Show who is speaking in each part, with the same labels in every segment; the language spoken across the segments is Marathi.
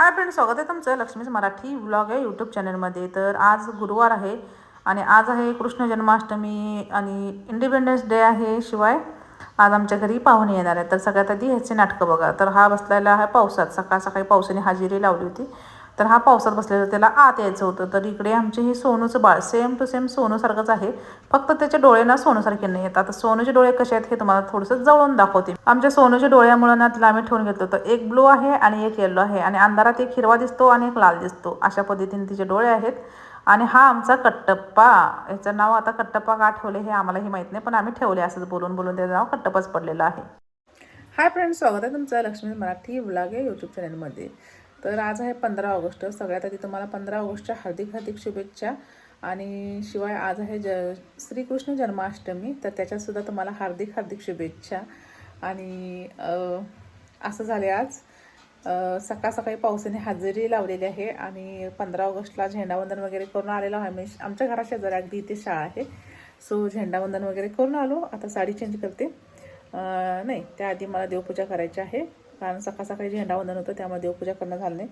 Speaker 1: हाय फ्रेंड स्वागत आहे तुमचं लक्ष्मीच मराठी ब्लॉग आहे यूट्यूब चॅनलमध्ये तर आज गुरुवार आहे आणि आज आहे कृष्ण जन्माष्टमी आणि इंडिपेंडन्स डे आहे. शिवाय आज आमच्या घरी पाहुणे येणार आहे तर सगळ्यात आधी ह्याचे नाटकं बघा. तर हा बसलेला आहे पावसात. सकाळ सकाळी पावसाने हजेरी लावली होती. तर हा पावसात बसलेला त्याला आत यायचं होतं. तर इकडे आमचे हे सोनूचं बाळ सेम टू सेम सोनूसारखंच आहे. फक्त त्याचे डोळे ना सोनूसारखे नाही येत आता सोनूचे डोळे कसे आहेत हे तुम्हाला थोडंसं जवळून दाखवते. आमच्या सोनूच्या डोळ्यामुळे ना तिला आम्ही ठेवून घेतलं होतं. एक ब्लू आहे आणि एक येल्लो आहे आणि अंधारात एक हिरवा दिसतो आणि एक लाल दिसतो. अशा पद्धतीने तिचे डोळे आहेत. आणि हा आमचा कट्टप्पा. याचं नाव आता कट्टप्पा का ठेवले हे आम्हालाही माहीत नाही पण आम्ही ठेवले असंच बोलून बोलून त्याचं नाव कट्टप्पाच पडलेलं आहे. हाय फ्रेंड्स स्वागत आहे तुमचं लक्ष्मी मराठी ब्लॉग आहे यूट्यूब चॅनलमध्ये तर आज आहे पंधरा ऑगस्ट. सगळ्यात आधी तुम्हाला पंधरा ऑगस्टच्या हार्दिक हार्दिक शुभेच्छा. आणि शिवाय आज आहे ज श्रीकृष्ण जन्माष्टमी तर त्याच्यातसुद्धा तुम्हाला हार्दिक हार्दिक शुभेच्छा. आणि असं झाले आज. सकाळ सकाळी पावसाने हजेरी लावलेली आहे. आणि पंधरा ऑगस्टला झेंडावंदन वगैरे करून आलेलो आहे मी आमच्या घरा शेजारी अगदी इथे शाळा आहे. सो झेंडावंदन वगैरे करून आलो. आता साडी चेंज करते. नाही त्याआधी मला देवपूजा करायची आहे. कारण सकाळ सकाळी झेंडावंदन होतं त्यामुळे देवपूजा करणं झालं नाही.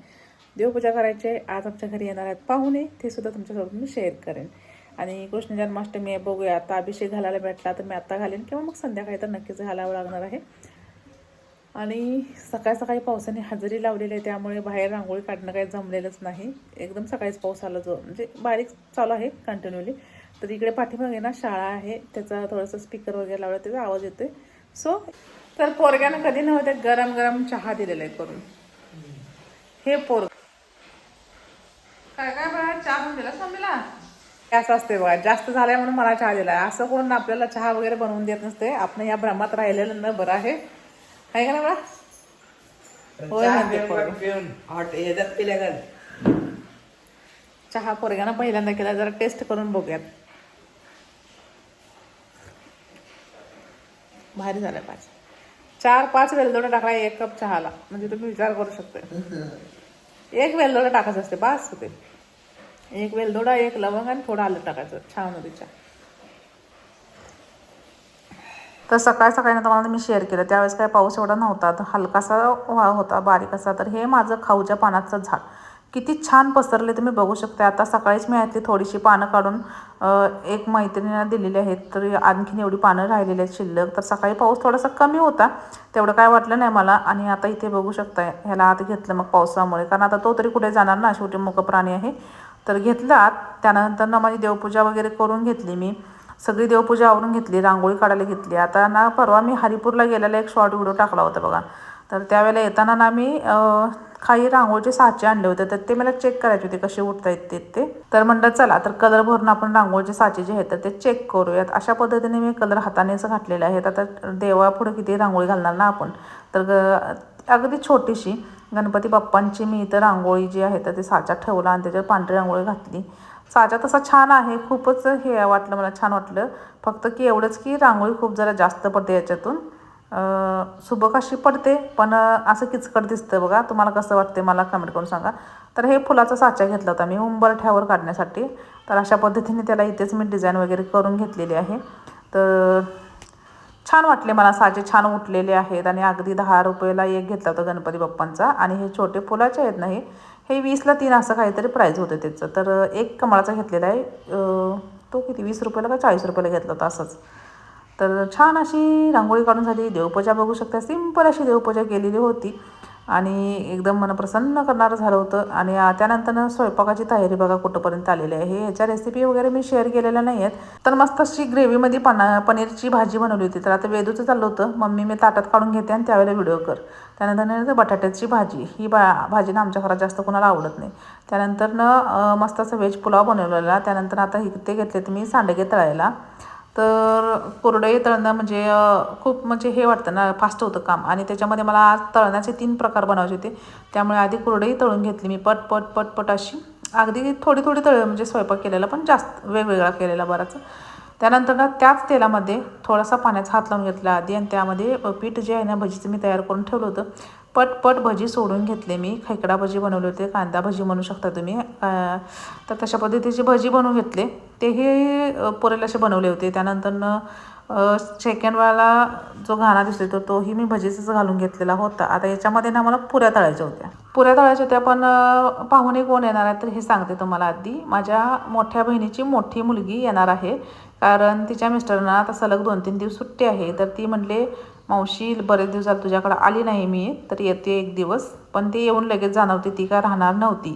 Speaker 1: देवपूजा करायची आहे आज आमच्या घरी येणार आहेत पाहुणे ते सुद्धा तुमच्यासोबत मी शेअर करेन. आणि कृष्ण जन्माष्टमी आहे बघूया. आता अभिषेक घालायला भेटला तर मी आत्ता घालेन किंवा मग संध्याकाळी तर नक्कीच घालावं लागणार आहे. आणि सकाळ सकाळी पावसाने हजेरी लावलेली आहे त्यामुळे बाहेर रांगोळी काढणं काही जमलेलंच नाही. एकदम सकाळीच पाऊस आला जो म्हणजे बारीक चालू आहे कंटिन्युअली तर इकडे पाठीमागे ना शाळा आहे त्याचा थोडंसं स्पीकर वगैरे लावला त्याचा आवाज येतोय. सो तर पोरग्यानं कधी नव्हते गरम गरम चहा दिलेला आहे करून. हे पोर काय काय बघा चहा पण दिला मम्मीला असं असते बघा जास्त झालाय म्हणून मला चहा दिला. असं कोण आपल्याला चहा वगैरे बनवून देत नसते आपण या भ्रमात राहिलेलं न बरं आहे. आहे का ना होय म्हणते चहा पोरग्यानं पहिल्यांदा केला जरा टेस्ट करून बघूयात. भारी झालाय पाच चार पाच वेलदोडे टाकला एक कप चहाला. म्हणजे तुम्ही विचार करू शकता एक वेलदोडा टाकायचं असते बास होते. एक वेलदोडा एक लवंग आणि थोडं आलं टाकायचं छान होते चहा. तर सकाळी सकाळी ना तुम्हाला मी शेअर केलं. त्यावेळेस काय पाऊस एवढा नव्हता तर हलकासा होता बारीक असा तर हे माझं खाऊच्या पानाचं झाड. किती छान पसरले तुम्ही बघू शकता आता सकाळीच मी यातली थोडीशी पानं काढून एक मैत्रिणीला दिलेली आहेत तर आणखीन एवढी पानं राहिलेली आहेत शिल्लक. तर सकाळी पाऊस थोडासा कमी होता तेवढं काय वाटलं नाही मला. आणि आता इथे बघू शकता ह्याला आत घेतलं मग पावसामुळे. कारण आता तो तरी कुठे जाणार ना? शेवटी मुक प्राणी आहे. तर घेतला आत. त्यानंतर ना माझी देवपूजा वगैरे करून घेतली मी. सगळी देवपूजा आवरून घेतली रांगोळी काढायला घेतली. आता ना परवा मी हरिपूरला गेलेला एक शॉर्ट व्हिडिओ टाकला होता बघा. तर त्यावेळेला येताना ना मी काही रांगोळीचे साचे आणले होते तर ते मला चेक करायचे होते कसे उठता येते ते. तर म्हणलं चला तर कलर भरून आपण रांगोळीचे साचे जे आहेत तर ते चेक करूयात. अशा पद्धतीने मी कलर हातानेच घातलेले आहेत आता देवापुढे किती रांगोळी घालणार ना आपण? तर ग- अगदी छोटीशी गणपती बाप्पांची मी इथं रांगोळी जी आहे तर ते साचा ठेवला आणि त्याच्यावर पांढरी रांगोळी घातली. साचा तसा छान आहे खूपच हे वाटलं मला छान वाटलं. फक्त की एवढंच की रांगोळी खूप जरा जास्त पडते याच्यातून. सुबक अशी पडते पण असं किचकट दिसतं बघा. तुम्हाला कसं वाटते मला कमेंट करून सांगा. तर हे फुलाचा साचा घेतला होता मी उंबरठ्यावर काढण्यासाठी. तर अशा पद्धतीने त्याला इथेच मी डिझाईन वगैरे करून घेतलेली आहे. तर छान वाटले मला साचे छान उठलेले आहेत. आणि अगदी दहा रुपयाला एक घेतला होता गणपती बाप्पांचा. आणि हे छोटे फुलाचे आहेत ना हे हे वीसला तीन असं काहीतरी प्राईज होते त्याचं. तर एक कमळाचा घेतलेला आहे. तो किती? वीस रुपयाला का चाळीस रुपयाला घेतला होता असंच. तर छान अशी रांगोळी काढून झाली. देवपूजा बघू शकता. सिंपल अशी देवपूजा केलेली होती. आणि एकदम मन प्रसन्न करणारं झालं होतं. आणि त्यानंतर स्वयंपाकाची तयारी बघा कुठंपर्यंत आलेली आहे. ह्याच्या रेसिपी वगैरे मी शेअर केलेल्या नाही आहेत तर मस्त अशी ग्रेव्हीमध्ये पना पनीरची भाजी बनवली होती. तर आता वेदूचं चाललं होतं. मम्मी मी ताटात काढून घेते आणि त्यावेळेला व्हिडिओ कर. त्यानंतर बटाट्याची भाजी. ही बा भाजी ना आमच्या घरात जास्त कोणाला आवडत नाही. त्यानंतर न मस्त असं व्हेज पुलाव बनवलेला. त्यानंतर आता इथे घेतले मी सांडगे तळायला. तर कोरडे तळणं म्हणजे खूप म्हणजे हे वाटतं ना फास्ट होतं काम. आणि त्याच्यामध्ये मला आज तळण्याचे तीन प्रकार बनवायचे होते. त्यामुळे आधी कोरडेही तळून घेतली मी पट पट पट पट अशी. अगदी थोडी थोडी तळ म्हणजे स्वयंपाक केलेला पण जास्त वेगवेगळा केलेला बराच त्यानंतर ना त्याच तेलामध्ये थोडासा पाण्याचा हात लावून घेतला आधी. आणि त्यामध्ये पीठ जे आहे ना भजीचं मी तयार करून ठेवलं होतं. पटपट भजी सोडून घेतले मी. खेकडा भजी बनवले होते कांदा भजी म्हणू शकता तुम्ही. तर तशा पद्धतीची भजी बनवून घेतले तेही पुरेल असे बनवले होते. त्यानंतर सेकंडवाला जो घाणा दिसतो तो तोही मी भजीचाच घालून घेतलेला होता. आता याच्यामध्ये ना मला पुऱ्या तळायच्या होत्या. पुऱ्या तळायच्या होत्या पण पाहुणे कोण येणार आहे तर हे सांगते तुम्हाला आधी. माझ्या मोठ्या बहिणीची मोठी मुलगी येणार आहे कारण तिच्या मिस्टरांना आता सलग दोन तीन दिवस सुट्टी आहे. तर ती म्हणले मावशी बरेच दिवस झाले तुझ्याकडे आली नाही मी तर येते एक दिवस. पण ती येऊन लगेच जाणार होती ती काय राहणार नव्हती.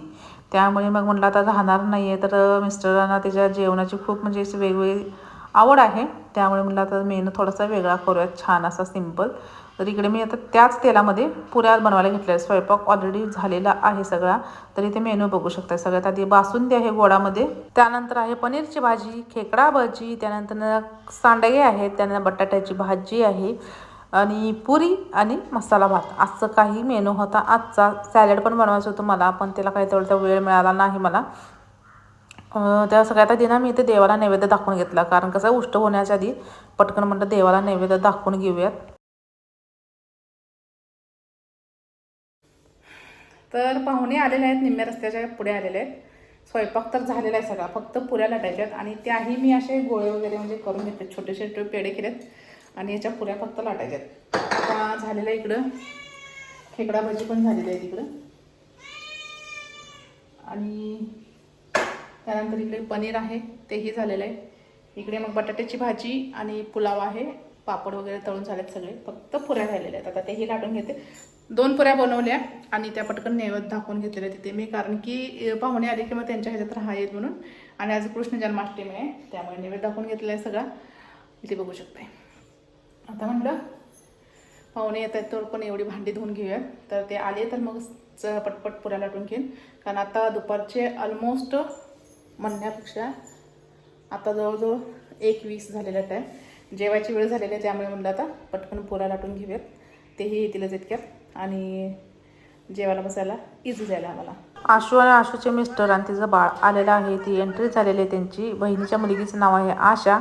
Speaker 1: त्यामुळे मग म्हटलं आता राहणार नाही आहे तर मिस्टरांना त्याच्या जेवणाची खूप म्हणजे अशी वेगवेगळी आवड आहे. त्यामुळे म्हटलं आता मेनू थोडासा वेगळा करूयात छान असा सिंपल तर इकडे मी आता त्याच तेलामध्ये पुऱ्या बनवायला घेतल्या स्वयंपाक ऑलरेडी झालेला आहे सगळा. तर इथे मेनू बघू शकता सगळ्यात आधी बासुंदी आहे गोडामध्ये. त्यानंतर आहे पनीरची भाजी खेकडा भाजी. त्यानंतर सांडगे आहेत. त्यानंतर बटाट्याची भाजी आहे. आणि पुरी आणि मसाला भात. असं काही मेनू होता. आजचा सॅलड पण बनवायचं होतं मला पण त्याला काही तेवढा वेळ मिळाला नाही मला. त्या सगळ्यात आधी ना मी इथे देवाला नैवेद्य दाखवून घेतला. कारण कसं उष्ट होण्याच्या आधी पटकन म्हटलं देवाला नैवेद्य दाखवून घेऊयात. तर पाहुणे आलेले आहेत निम्म्या रस्त्याच्या पुढे आलेले आहेत. स्वयंपाक तर झालेला आहे सगळा फक्त पुऱ्या लटायच्या आहेत आणि त्याही मी असे गोळे वगैरे म्हणजे करून घेतले छोटे छोटे पेढे केलेत. आणि याच्या पुऱ्या फक्त लाटायच्या आहेत आता झालेलं आहे इकडं. खेकडा भाजी पण झालेली आहे तिकडं आणि त्यानंतर इकडे पनीर आहे तेही झालेलं आहे. इकडे मग बटाट्याची भाजी आणि पुलाव आहे. पापड वगैरे तळून झालेत सगळे. फक्त पुऱ्या राहिलेल्या आहेत. आता तेही लाटून घेते. दोन पुऱ्या बनवल्या आणि त्या पटकन नैवेद्य दाखवून घेतलेल्या तिथे मी. कारण की पाहुणे आले की मग त्यांच्या ह्याच्यात राहायेत म्हणून. आणि आज कृष्ण जन्माष्टमी आहे त्यामुळे नैवेद्य दाखवून घेतलेला आहे सगळा. इथे बघू शकते आता म्हटलं पाहुणे येत आहेत तर पण एवढी भांडी धुवून घेऊया. तर ते आले तर मग पटपट पुऱ्या लाटून घेईन. कारण आता दुपारचे ऑलमोस्ट म्हणण्यापेक्षा आता जवळजवळ एक वीस झालेला आहे जेवायची वेळ झालेली आहे त्यामुळे म्हणलं आता पटकन पुऱ्या लाटून घेऊयात. तेही येतीलच इतक्यात. आणि जेवायला बसायला इझी जायला आम्हाला. आशू आणि आशूचे मिस्टर आणि तिचं बाळ आलेलं आहे. ती एंट्री झालेली आहे त्यांची. बहिणीच्या मुलगीचं नाव आहे आशा.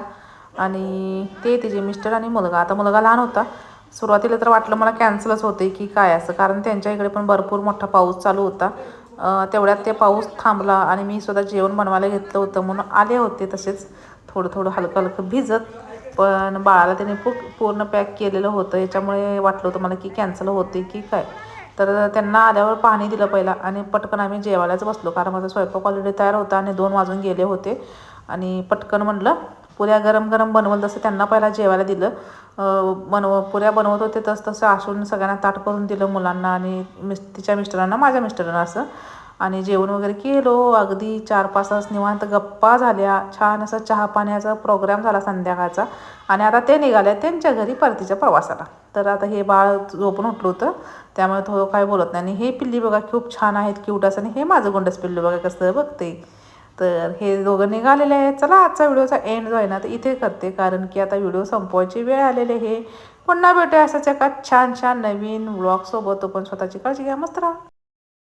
Speaker 1: आणि ते तिचे मिस्टर आणि मुलगा. आता मुलगा लहान होता. सुरुवातीला तर वाटलं मला कॅन्सलच होते की काय असं. कारण त्यांच्या इकडे पण भरपूर मोठा पाऊस चालू होता. तेवढ्यात ते पाऊस थांबला आणि मी स्वतः जेवण बनवायला घेतलं होतं म्हणून आले होते तसेच. थोडं थोडं हलकं हलकं भिजत. पण बाळाला त्याने खूप पूर्ण पॅक केलेलं होतं. याच्यामुळे वाटलं होतं मला की कॅन्सल होते की काय. तर त्यांना आल्यावर पाणी दिलं पहिला आणि पटकन आम्ही जेवायलाच बसलो. कारण माझा स्वयंपाक ऑलरेडी तयार होता आणि दोन वाजून गेले होते. आणि पटकन म्हणलं पुऱ्या गरम गरम बनवलं तसं त्यांना पहिला जेवायला दिलं. बनव पुऱ्या बनवत होते तसं तसं आसून सगळ्यांना ताट करून दिलं मुलांना आणि मिस तिच्या मिस्टरांना माझ्या मिस्टरांना असं. आणि जेवण वगैरे केलो अगदी चार पाच तास निवांत गप्पा झाल्या. छान असा चहा पाण्याचा प्रोग्राम झाला संध्याकाळचा. आणि आता ते निघाले त्यांच्या घरी परतीच्या प्रवासाला. तर आता हे बाळ झोपून उठलं होतं. त्यामुळे थोडं काय बोलत नाही. आणि हे पिल्ली बघा खूप छान आहेत क्यूट असं. आणि हे माझं गोंडस पिल्लू बघा कसं बघते. तर हे दोघं निघालेले आहेत. चला आजचा व्हिडिओचा एंड जो आहे ना तर इथे करते कारण की आता व्हिडिओ संपवायची वेळ आलेली आहे. पुन्हा भेटूया असाच एका छान छान नवीन ब्लॉगसोबत तो पण स्वतःची काळजी घ्या. मस्त राहा.